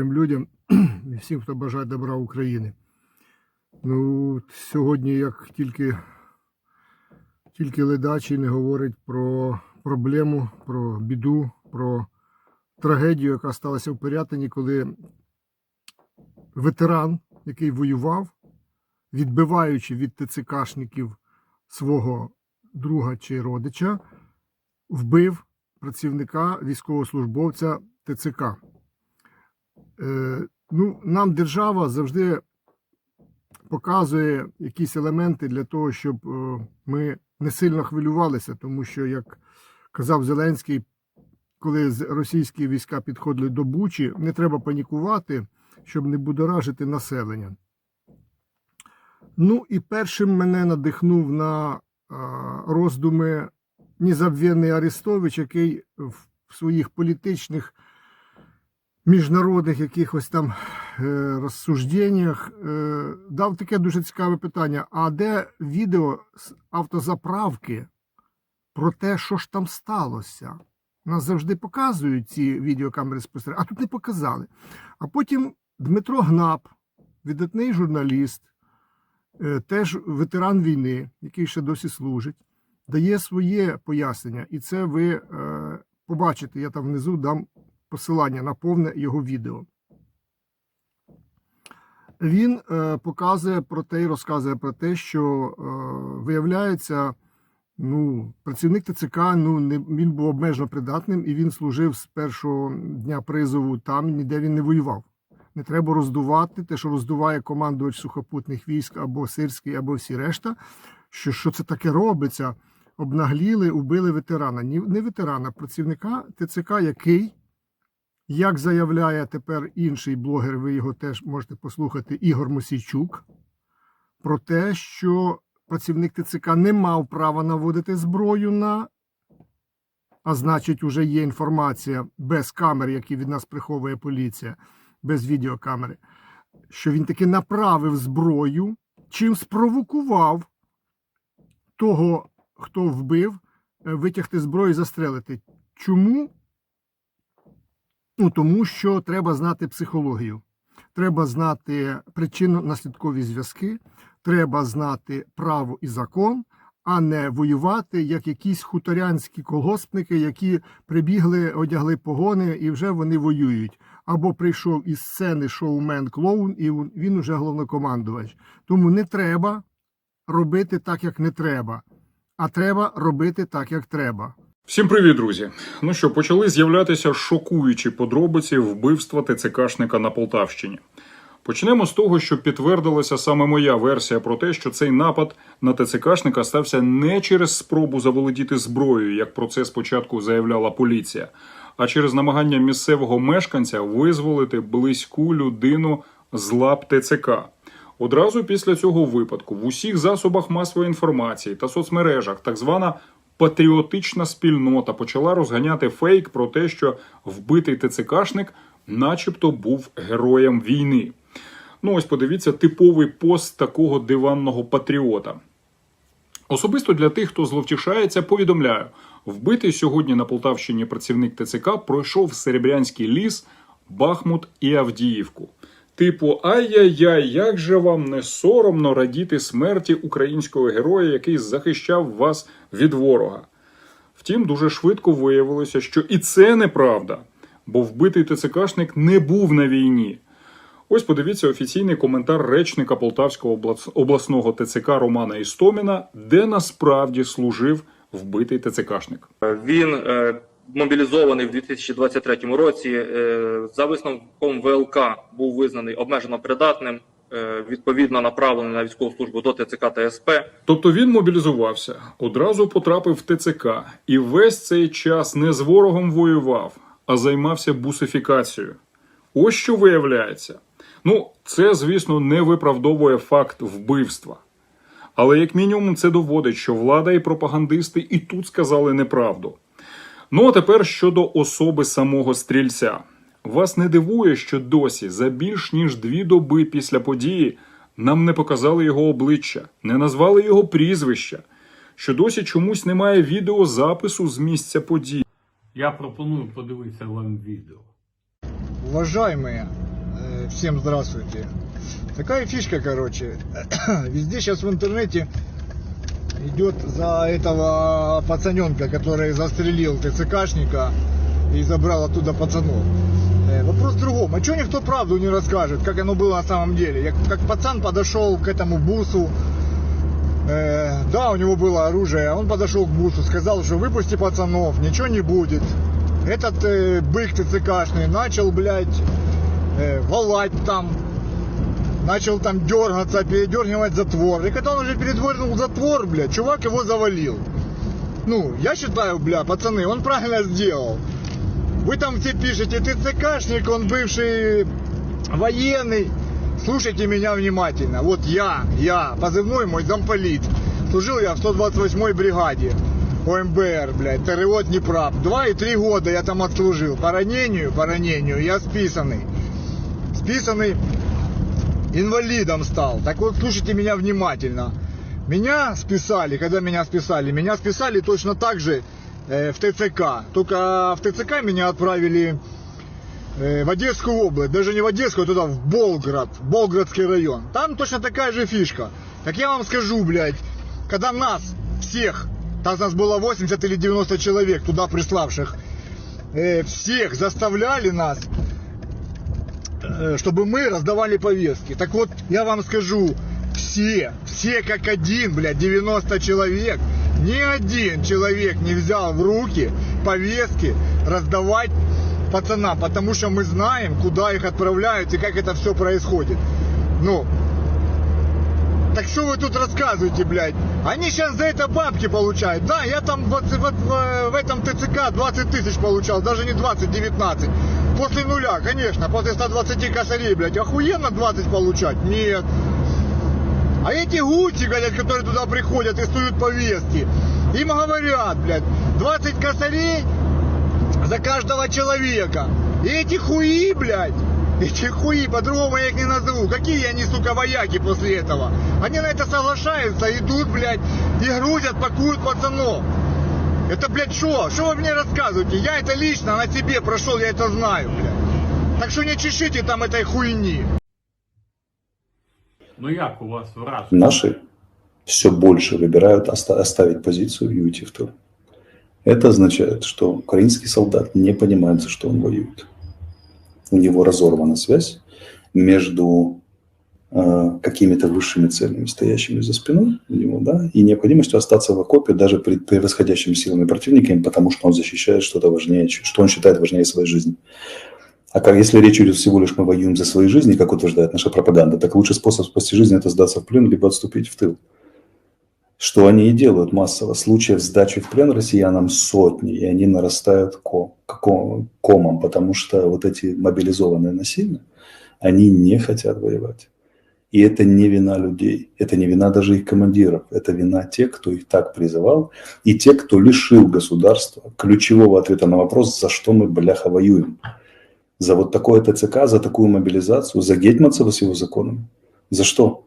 людям і всім, хто бажає добра України. Ну, сьогодні, як тільки, тільки ледачий не говорить про проблему, про біду, про трагедію, яка сталася в Пирятині, коли ветеран, який воював, відбиваючи від ТЦКшників свого друга чи родича, вбив працівника військовослужбовця ТЦК. Е, ну, нам держава завжди показує якісь елементи для того, щоб е, ми не сильно хвилювалися, тому що, як казав Зеленський, коли російські війська підходили до Бучі, не треба панікувати, щоб не будоражити населення. Ну і першим мене надихнув на роздуми незабвєнний Арестович, який в своїх політичних міжнародних якихось там е, розсужденнях е, дав таке дуже цікаве питання: а де відео з автозаправки про те, що ж там сталося? Нас завжди показують ці відеокамери спостереження, а тут не показали. А потім Дмитро Гнап, видатний журналіст, е, теж ветеран війни, який ще досі служить, дає своє пояснення. І це ви побачите, я там внизу дам посилання на повне його відео. Він е, показує про те і розказує про те, що е, виявляється, ну, працівник ТЦК ну, не, він був обмежено придатним і він служив з першого дня призову там, ніде він не воював. Не треба роздувати те, що роздуває командувач сухопутних військ або сирський, або всі решта. Що, що це таке робиться? Обнагліли, убили ветерана. Ні, не ветерана, а працівника ТЦК, який як заявляє тепер інший блогер, ви його теж можете послухати, Ігор Мосійчук, про те, що працівник ТЦК не мав права наводити зброю на, а значить, вже є інформація без камер, які від нас приховує поліція, без відеокамери, що він таки направив зброю, чим спровокував того, хто вбив, е, витягти зброю і застрелити. Чому? Ну, тому що треба знати психологію, треба знати причинно-наслідкові зв'язки, треба знати право і закон, а не воювати як якісь хуторянські колгоспники, які прибігли, одягли погони і вже вони воюють. Або прийшов із сцени шоумен клоун, і він уже головнокомандувач. Тому не треба робити так, як не треба, а треба робити так, як треба. Всім привіт, друзі! Ну що, почали з'являтися шокуючі подробиці вбивства ТЦКшника на Полтавщині. Почнемо з того, що підтвердилася саме моя версія про те, що цей напад на ТЦКшника стався не через спробу заволодіти зброєю, як про це спочатку заявляла поліція, а через намагання місцевого мешканця визволити близьку людину з лап ТЦК. Одразу після цього випадку в усіх засобах масової інформації та соцмережах так звана патріотична спільнота почала розганяти фейк про те, що вбитий ТЦКшник, начебто, був героєм війни. Ну, ось подивіться, типовий пост такого диванного патріота. Особисто для тих, хто зловтішається, повідомляю: вбитий сьогодні на Полтавщині працівник ТЦК пройшов Серебрянський ліс, Бахмут і Авдіївку. Типу, ай-яй-яй, як же вам не соромно радіти смерті українського героя, який захищав вас від ворога. Втім, дуже швидко виявилося, що і це неправда, бо вбитий ТЦКшник не був на війні. Ось подивіться офіційний коментар речника Полтавського облас- обласного ТЦК Романа Істоміна, де насправді служив вбитий ТЦКшник. Він е, мобілізований в 2023 році. Е, за висновком ВЛК був визнаний обмежено придатним, е, відповідно направлений на військову службу до ТЦК та СП. Тобто він мобілізувався, одразу потрапив в ТЦК і весь цей час не з ворогом воював, а займався бусифікацією. Ось що виявляється. Ну, це, звісно, не виправдовує факт вбивства. Але як мінімум це доводить, що влада і пропагандисти і тут сказали неправду. Ну а тепер щодо особи самого стрільця. Вас не дивує, що досі за більш ніж дві доби після події нам не показали його обличчя, не назвали його прізвища, що досі чомусь немає відеозапису з місця події. Я пропоную подивитися вам відео. Уважаемые, э, всем здравствуйте. Такая фишка, короче. Везде сейчас в интернете идет за этого пацаненка, который застрелил ТЦКшника и забрал оттуда пацанов. Э, Вопрос в другом. А что никто правду не расскажет, как оно было на самом деле? Я- Как пацан подошел к этому бусу, Э, да, у него было оружие, а он подошел к бусу, сказал, что выпусти пацанов, ничего не будет. Этот э, бык ТЦКшный начал, блядь, э, валать там, начал там дергаться, передергивать затвор. И когда он уже передернул затвор, блядь, чувак его завалил. Ну, я считаю, бля, пацаны, он правильно сделал. Вы там все пишете, ТЦКшник, он бывший военный. Слушайте меня внимательно. Вот я, я, позывной мой замполит. Служил я в 128-й бригаде ОМБР, блядь, ТРО Днепра. Два и три года я там отслужил. По ранению, по ранению я списанный. Списанный инвалидом стал. Так вот, слушайте меня внимательно. Меня списали, когда меня списали, меня списали точно так же э, в ТЦК. Только в ТЦК меня отправили э, в Одесскую область, даже не в Одесскую, а туда в Болград, Болградский район. Там точно такая же фишка. Так я вам скажу, блядь, когда нас всех, там нас было 80 или 90 человек туда приславших, э, всех заставляли нас чтобы мы раздавали повестки. Так вот, я вам скажу, все, все как один, блядь, 90 человек, ни один человек не взял в руки повестки раздавать пацанам, потому что мы знаем, куда их отправляют и как это все происходит. Ну, так что вы тут рассказываете, блядь? Они сейчас за это бабки получают. Да, я там вот, вот в, в этом ТЦК 20 тысяч получал, даже не 20, 19. После нуля, конечно, после 120 косарей, блядь. Охуенно 20 получать? Нет. А эти гуси, блядь, которые туда приходят и суют повестки, им говорят, блядь, 20 косарей за каждого человека. И эти хуи, блядь, эти хуи, по-другому я их не назову. Какие они, сука, вояки после этого? Они на это соглашаются, идут, блядь, и грузят, пакуют пацанов. Это, блядь, что? Что вы мне рассказываете? Я это лично на себе прошел, я это знаю, блядь. Так что не чешите там этой хуйни. Ну як у вас враження? Наши все больше выбирают оста- оставить позицию и уйти в тыл. Это означает, что украинский солдат не понимает, за что он воюет. У него разорвана связь между какими-то высшими целями, стоящими за спиной у него, да, и необходимостью остаться в окопе даже пред превосходящими силами противниками, потому что он защищает что-то важнее, что он считает важнее своей жизни. А как если речь идет всего лишь мы воюем за свои жизни, как утверждает наша пропаганда, так лучший способ спасти жизнь – это сдаться в плен, либо отступить в тыл. Что они и делают массово. Случаев сдачи в плен россиянам сотни, и они нарастают ко- ко- комом, потому что вот эти мобилизованные насильно, они не хотят воевать. И это не вина людей, это не вина даже их командиров, это вина тех, кто их так призывал, и те, кто лишил государства ключевого ответа на вопрос, за что мы, бляха, воюем. За вот такое ТЦК, за такую мобилизацию, за Гетманцева с его законами. За что?